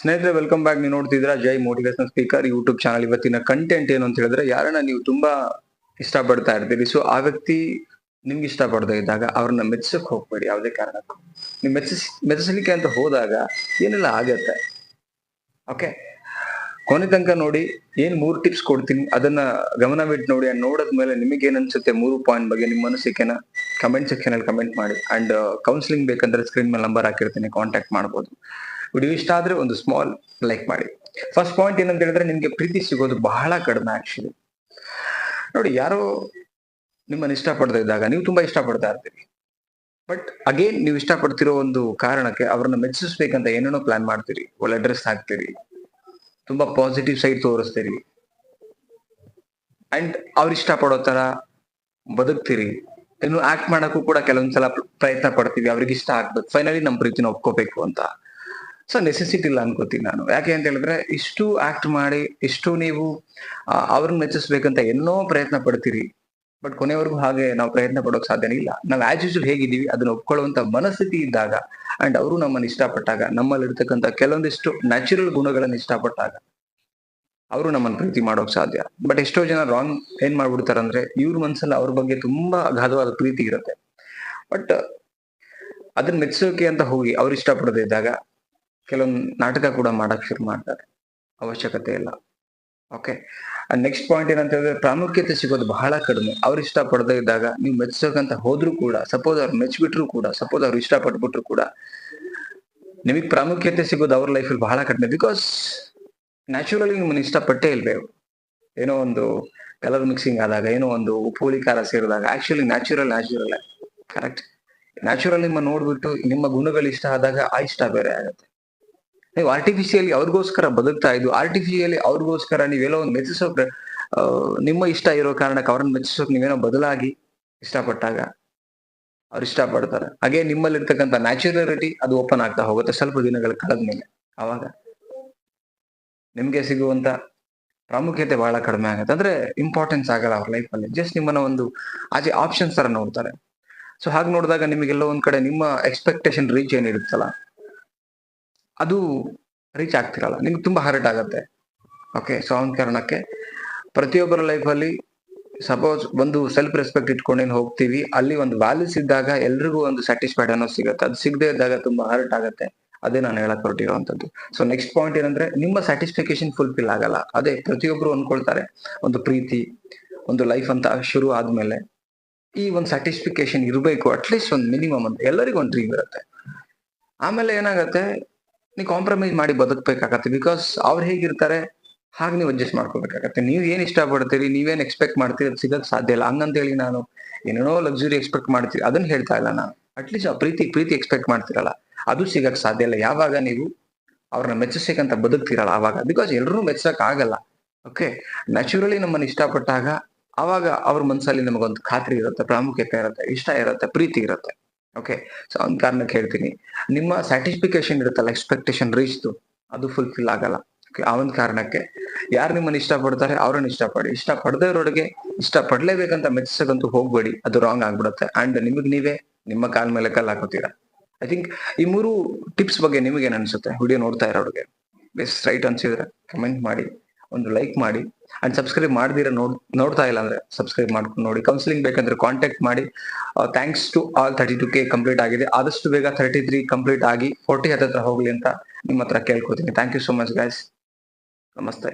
ಸ್ನೇಹಿತರೆ welcome back ನೀವು ನೋಡ್ತಿದ್ರ Jai motivation speaker YouTube channel ಇವತ್ತಿನ ಕಂಟೆಂಟ್ ಏನು ಅಂತ ಹೇಳಿದ್ರೆ, ಯಾರನ್ನ ನೀವು ತುಂಬಾ ಇಷ್ಟಪಡ್ತಾ ಇರ್ತೀರಿ ಸೊ ಆ ವ್ಯಕ್ತಿ ನಿಮ್ಗೆ ಇಷ್ಟಪಡದೇ ಇದ್ದಾಗ ಅವ್ರನ್ನ ಮೆಚ್ಚಕ್ ಹೋಗ್ಬೇಡಿ. ಯಾವುದೇ ಕಾರಣಕ್ಕೂ. ನೀವು ಮೆಚ್ಚಿಸ್, ಮೆಚ್ಚಿಸಲಿಕ್ಕೆ ಅಂತ ಹೋದಾಗ ಏನೆಲ್ಲ ಆಗತ್ತೆ? ಓಕೆ ಕೊನೆ ತನಕ ನೋಡಿ, ಏನ್ ಮೂರು ಟಿಪ್ಸ್ ಕೊಡ್ತೀನಿ? ಅದನ್ನ ಗಮನವಿಟ್ಟು ನೋಡಿ and ನೋಡಿದ್ಮೇಲೆ ನಿಮಗೆ ಏನ್ ಅನ್ಸುತ್ತೆ? ಮೂರು ಪಾಯಿಂಟ್ ಬಗ್ಗೆ ನಿಮ್ಮ ಅನಿಸಿಕೆನ ಕಮೆಂಟ್ ಸೆಕ್ಷನ್ ಅಲ್ಲಿ ಕಮೆಂಟ್ ಮಾಡಿ. ಅಂಡ್ ಕೌನ್ಸಿಲಿಂಗ್ ಬೇಕಂದ್ರೆ ಸ್ಕ್ರೀನ್ ಮೇಲೆ ನಂಬರ್ ಹಾಕಿರ್ತೀನಿ ಕಾಂಟ್ಯಾಕ್ಟ್ ಮಾಡ್ಬೋದು. ವಿಡಿಯೋ ಇಷ್ಟ ಆದ್ರೆ ಒಂದು ಸ್ಮಾಲ್ ಲೈಕ್ ಮಾಡಿ. ಫಸ್ಟ್ ಪಾಯಿಂಟ್ ಏನಂತ ಹೇಳಿದ್ರೆ ನಿಮ್ಗೆ ಪ್ರೀತಿ ಸಿಗೋದು ಬಹಳ ಕಡಿಮೆ ಆಕ್ಚುಲಿ ನೋಡಿ, ಯಾರೋ ನಿಮ್ಮನ್ನ ಇಷ್ಟಪಡ್ತಾ ಇದ್ದಾಗ ನೀವು ತುಂಬಾ ಇಷ್ಟಪಡ್ತಾ ಇರ್ತೀರಿ. ಬಟ್ ಅಗೇನ್ ನೀವು ಇಷ್ಟಪಡ್ತಿರೋ ಒಂದು ಕಾರಣಕ್ಕೆ ಅವ್ರನ್ನ ಮೆಚ್ಚಿಸ್ಬೇಕಂತ ಏನೇನೋ ಪ್ಲಾನ್ ಮಾಡ್ತೀರಿ. ಒಳ್ಳೆ ಡ್ರೆಸ್ ಹಾಕ್ತೀರಿ. ತುಂಬಾ ಪಾಸಿಟಿವ್ ಸೈಡ್ ತೋರಿಸ್ತೀರಿ. ಅಂಡ್ ಅವ್ರು ಇಷ್ಟಪಡೋ ತರ ಬದುಕ್ತೀರಿ. ಇನ್ನು ಆಕ್ಟ್ ಮಾಡೋಕ್ಕೂ ಕೂಡ ಕೆಲವೊಂದ್ಸಲ ಪ್ರಯತ್ನ ಪಡ್ತೀವಿ. ಅವ್ರಿಗೆ ಇಷ್ಟ ಆಗ್ಬೇಕು. ಫೈನಲಿ ನಮ್ಮ ಪ್ರೀತಿನ ಒಪ್ಕೋಬೇಕು ಅಂತ. ಸೊ ನೆಸೆಸಿಟಿ ಇಲ್ಲ ಅನ್ಕೋತೀನಿ ನಾನು. ಯಾಕೆ ಅಂತ ಹೇಳಿದ್ರೆ, ಇಷ್ಟು ಆಕ್ಟ್ ಮಾಡಿ, ಇಷ್ಟು ನೀವು ಅವ್ರನ್ನ ಮೆಚ್ಚಿಸ್ಬೇಕಂತ ಎನ್ನೋ ಪ್ರಯತ್ನ ಪಡ್ತೀರಿ. ಬಟ್ ಕೊನೆವರೆಗೂ ಹಾಗೆ ನಾವು ಪ್ರಯತ್ನ ಪಡೋಕ್ ಸಾಧ್ಯನೇ ಇಲ್ಲ. ನಾವು ಆಸ್ ಯೂಶಲ್ ಹೇಗಿದ್ದೀವಿ, ಅದನ್ನ ಒಪ್ಕೊಳ್ಳುವಂತ ಮನಸ್ಥಿತಿ ಇದ್ದಾಗ ಅಂಡ್ ಅವರು ನಮ್ಮನ್ನ ಇಷ್ಟಪಟ್ಟಾಗ, ನಮ್ಮಲ್ಲಿ ಇರ್ತಕ್ಕಂಥ ಕೆಲವೊಂದಿಷ್ಟು ನ್ಯಾಚುರಲ್ ಗುಣಗಳನ್ನ ಇಷ್ಟಪಟ್ಟಾಗ, ಅವರು ನಮ್ಮನ್ನ ಪ್ರೀತಿ ಮಾಡೋಕ್ ಸಾಧ್ಯ. ಬಟ್ ಎಷ್ಟೋ ಜನ ರಾಂಗ್ ಏನ್ ಮಾಡ್ಬಿಡ್ತಾರಂದ್ರೆ ಇವ್ರ ಮನ್ಸಲ್ಲಿ ಅವ್ರ ಬಗ್ಗೆ ತುಂಬಾ ಅಗಾಧವಾದ ಪ್ರೀತಿ ಇರುತ್ತೆ. ಬಟ್ ಅದನ್ನ ಮೆಚ್ಚೋಕೆ ಅಂತ ಹೋಗಿ ಅವ್ರು ಇಷ್ಟಪಡದೇ ಇದ್ದಾಗ ಕೆಲವೊಂದು ನಾಟಕ ಕೂಡ ಮಾಡಕ್ ಶುರು ಮಾಡ್ತಾರೆ. ಅವಶ್ಯಕತೆ ಇಲ್ಲ. ಓಕೆ ನೆಕ್ಸ್ಟ್ ಪಾಯಿಂಟ್ ಏನಂತ ಹೇಳಿದ್ರೆ ಪ್ರಾಮುಖ್ಯತೆ ಸಿಗೋದು ಬಹಳ ಕಡಿಮೆ. ಅವ್ರು ಇಷ್ಟ ಪಡದೇ ಇದ್ದಾಗ ನೀವು ಮೆಚ್ಚೋಕಂತ ಹೋದ್ರು ಕೂಡ ಸಪೋಸ್ ಅವ್ರು ಮೆಚ್ಚಿಬಿಟ್ರು ಕೂಡ ಸಪೋಸ್ ಅವ್ರು ಇಷ್ಟ ಕೂಡ ನಿಮಗೆ ಪ್ರಾಮುಖ್ಯತೆ ಸಿಗೋದು ಅವ್ರ ಲೈಫಲ್ಲಿ ಬಹಳ ಕಡಿಮೆ. ಬಿಕಾಸ್ ನ್ಯಾಚುರಲಿ ನಿಮ್ಮನ್ನ ಇಷ್ಟಪಟ್ಟೇ ಇಲ್ವೇ. ಏನೋ ಒಂದು ಕಲರ್ ಮಿಕ್ಸಿಂಗ್ ಆದಾಗ, ಏನೋ ಒಂದು ಉಪ್ಪುಳಿ ಖಾರ ಸೇರಿದಾಗ actually natural natural correct natural ನಿಮ್ಮ ನೋಡ್ಬಿಟ್ಟು, ನಿಮ್ಮ ಗುಣಗಳು ಇಷ್ಟ ಆದಾಗ ಆ ಇಷ್ಟ ಬೇರೆ ಆಗುತ್ತೆ. ನೀವು ಆರ್ಟಿಫಿಷಿಯಲಿ ಅವ್ರಿಗೋಸ್ಕರ ಬದುಕ್ತಾ ಇದ್ದು ಆರ್ಟಿಫಿಷಿಯಲಿ ಅವ್ರಿಗೋಸ್ಕರ ನೀವೆಲ್ಲೋ ಒಂದು ಮೆಚ್ಚಿಸೋಕ್ ನಿಮ್ಮ ಇಷ್ಟ ಇರೋ ಕಾರಣಕ್ಕೆ ಅವ್ರನ್ನ ಮೆಚ್ಚಿಸೋಕ್ ನೀವೇನೋ ಬದಲಾಗಿ ಇಷ್ಟಪಟ್ಟಾಗ ಅವ್ರು ಇಷ್ಟಪಡ್ತಾರೆ. ಹಾಗೆ ನಿಮ್ಮಲ್ಲಿ ಇರ್ತಕ್ಕಂಥ ನ್ಯಾಚುರಾಲಿಟಿ ಅದು ಓಪನ್ ಆಗ್ತಾ ಹೋಗುತ್ತೆ ಸ್ವಲ್ಪ ದಿನಗಳ ಕಳೆದ್ಮೇಲೆ ಅವಾಗ ನಿಮ್ಗೆ ಸಿಗುವಂತ ಪ್ರಾಮುಖ್ಯತೆ ಬಹಳ ಕಡಿಮೆ ಆಗುತ್ತೆ. ಅಂದ್ರೆ ಇಂಪಾರ್ಟೆನ್ಸ್ ಆಗಲ್ಲ ಅವ್ರ ಲೈಫಲ್ಲಿ ಜಸ್ಟ್ ನಿಮ್ಮನ್ನ ಒಂದು ಆಚೆ ಆಪ್ಷನ್ಸ್ ತರ ನೋಡ್ತಾರೆ. ಸೊ ಹಾಗೆ ನೋಡಿದಾಗ ನಿಮಗೆಲ್ಲ ಒಂದ್ ಕಡೆ ನಿಮ್ಮ ಎಕ್ಸ್ಪೆಕ್ಟೇಷನ್ ರೀಚ್ ಏನಿರುತ್ತಲ್ಲ ಅದು ರೀಚ್ ಆಗ್ತಿರಲ್ಲ. ನಿಮ್ಗೆ ತುಂಬಾ ಹರ್ಟ್ ಆಗತ್ತೆ. ಓಕೆ ಸೊ ಅವನ ಕಾರಣಕ್ಕೆ ಪ್ರತಿಯೊಬ್ಬರ ಲೈಫಲ್ಲಿ ಸಪೋಸ್ ಒಂದು ಸೆಲ್ಫ್ ರೆಸ್ಪೆಕ್ಟ್ ಇಟ್ಕೊಂಡೇನು ಹೋಗ್ತೀವಿ, ಅಲ್ಲಿ ಒಂದು ವ್ಯಾಲ್ಯೂಸ್ ಇದ್ದಾಗ ಎಲ್ರಿಗೂ ಒಂದು ಸ್ಯಾಟಿಸ್ಫೈಡ್ ಅನ್ನೋ ಸಿಗುತ್ತೆ. ಅದು ಸಿಗದೆ ಇದ್ದಾಗ ತುಂಬಾ ಹರ್ಟ್ ಆಗುತ್ತೆ. ಅದೇ ನಾನು ಹೇಳಕ್ ಹೊರಟಿರುವಂತದ್ದು ಸೊ ನೆಕ್ಸ್ಟ್ ಪಾಯಿಂಟ್ ಏನಂದ್ರೆ ನಿಮ್ಮ ಸ್ಯಾಟಿಸ್ಫಿಕೇಶನ್ ಫುಲ್ಫಿಲ್ ಆಗಲ್ಲ. ಅದೇ ಪ್ರತಿಯೊಬ್ರು ಅನ್ಕೊಳ್ತಾರೆ, ಒಂದು ಪ್ರೀತಿ, ಒಂದು ಲೈಫ್ ಅಂತ ಶುರು ಆದ್ಮೇಲೆ ಈ ಒಂದು ಸ್ಯಾಟಿಸ್ಫಿಕೇಶನ್ ಇರಬೇಕು ಅಟ್ಲೀಸ್ಟ್ ಒಂದು ಮಿನಿಮಮ್ ಅಂತ. ಎಲ್ಲರಿಗೂ ಒಂದು ಡ್ರೀಮ್ ಇರುತ್ತೆ. ಆಮೇಲೆ ಏನಾಗತ್ತೆ ನೀವು ಕಾಂಪ್ರಮೈಸ್ ಮಾಡಿ ಬದುಕಬೇಕಾಗತ್ತೆ. ಬಿಕಾಸ್ ಅವ್ರು ಹೇಗಿರ್ತಾರೆ, ಹಾಗೆ ನೀವು ಅಡ್ಜಸ್ಟ್ ಮಾಡ್ಕೋಬೇಕಾಗತ್ತೆ. ನೀವು ಏನ್ ಇಷ್ಟಪಡ್ತೀರಿ, ನೀವೇನ್ ಎಕ್ಸ್ಪೆಕ್ಟ್ ಮಾಡ್ತೀರಿ, ಅದು ಸಿಗಕ್ ಸಾಧ್ಯ ಇಲ್ಲ. ಹಂಗಂತೇಳಿ ನಾನು ಏನೇನೋ ಲಕ್ಸುರಿ ಎಕ್ಸ್ಪೆಕ್ಟ್ ಮಾಡ್ತೀರಿ ಅದನ್ನ ಹೇಳ್ತಾ ಇಲ್ಲ ನಾನು. ಅಟ್ಲೀಸ್ಟ್ ಆ ಪ್ರೀತಿ ಪ್ರೀತಿ ಎಕ್ಸ್ಪೆಕ್ಟ್ ಮಾಡ್ತಿರಲ್ಲ. ಅದು ಸಿಗಕ್ ಸಾಧ್ಯ ಇಲ್ಲ. ಯಾವಾಗ ನೀವು ಅವ್ರನ್ನ ಮೆಚ್ಚಿಸ್ಬೇಕಂತ ಬದುಕ್ತಿರಲ್ಲ ಆವಾಗ. ಬಿಕಾಸ್ ಎಲ್ಲರೂ ಮೆಚ್ಚಕ್ ಆಗಲ್ಲ. ಓಕೆ ನ್ಯಾಚುರಲಿ ನಮ್ಮನ್ನ ಇಷ್ಟಪಟ್ಟಾಗ ಅವಾಗ ಅವ್ರ ಮನಸ್ಸಲ್ಲಿ ನಮಗೊಂದು ಖಾತ್ರಿ ಇರುತ್ತೆ, ಪ್ರಾಮುಖ್ಯತೆ ಇರುತ್ತೆ, ಇಷ್ಟ ಇರುತ್ತೆ, ಪ್ರೀತಿ ಇರುತ್ತೆ. ಓಕೆ ಸೊ ಅವ್ನ ಕಾರಣಕ್ಕೆ ಹೇಳ್ತೀನಿ ನಿಮ್ಮ ಸ್ಯಾಟಿಸ್ಫಿಕೇಶನ್ ಇರುತ್ತಲ್ಲ ಎಕ್ಸ್ಪೆಕ್ಟೇಷನ್ ರೀಚ್ದು ಅದು ಫುಲ್ಫಿಲ್ ಆಗಲ್ಲ. ಓಕೆ ಆ ಒಂದು ಕಾರಣಕ್ಕೆ ಯಾರು ನಿಮ್ಮನ್ನು ಇಷ್ಟಪಡ್ತಾರೆ, ಅವ್ರನ್ನ ಇಷ್ಟಪಡಿ. ಇಷ್ಟ ಪಡದೇ ಇರೋರಿಗೆ ಇಷ್ಟ ಪಡ್ಲೇಬೇಕಂತ ಮೆಚ್ಚಿಸಕ್ಕಂತೂ ಹೋಗ್ಬೇಡಿ, ಅದು ರಾಂಗ್ ಆಗ್ಬಿಡುತ್ತೆ. ಅಂಡ್ ನಿಮಗೆ ನೀವೇ ನಿಮ್ಮ ಕಾಲ ಮೇಲೆ ಕಲ್ಲು ಹಾಕೋತೀರಾ? ಐ ಥಿಂಕ್ ಈ ಮೂರು ಟಿಪ್ಸ್ ಬಗ್ಗೆ ನಿಮಗೇನು ಅನ್ಸುತ್ತೆ? ವಿಡಿಯೋ ನೋಡ್ತಾ ಇರೋರಿಗೆ. ಬೆಸ್ಟ್ ರೈಟ್ ಅನ್ಸಿದ್ರೆ ಕಮೆಂಟ್ ಮಾಡಿ. ಒಂದು ಲೈಕ್ ಮಾಡಿ ಅಂಡ್ ಸಬ್ಸ್ಕ್ರೈಬ್ ಮಾಡಿದಿರ ನೋಡ್, ನೋಡ್ತಾ ಇಲ್ಲ ಅಂದ್ರೆ ಸಬ್ಸ್ಕ್ರೈಬ್ ಮಾಡ್ಕೊಂಡು ನೋಡಿ. ಕೌನ್ಸಿಲಿಂಗ್ ಬೇಕಂದ್ರೆ ಕಾಂಟ್ಯಾಕ್ಟ್ ಮಾಡಿ. Thanks to all thirty two K complete ಆಗಿದೆ. ಆದಷ್ಟು ಬೇಗ ತರ್ಟಿ ತ್ರೀ ಕಂಪ್ಲೀಟ್ ಆಗಿ ಫೋರ್ಟಿ ಹತ್ತತ್ರ ಹೋಗ್ಲಿ ಅಂತ ನಿಮ್ಮ ಹತ್ರ ಕೇಳ್ಕೊತೀನಿ. Thank you so much guys ನಮಸ್ತೆ.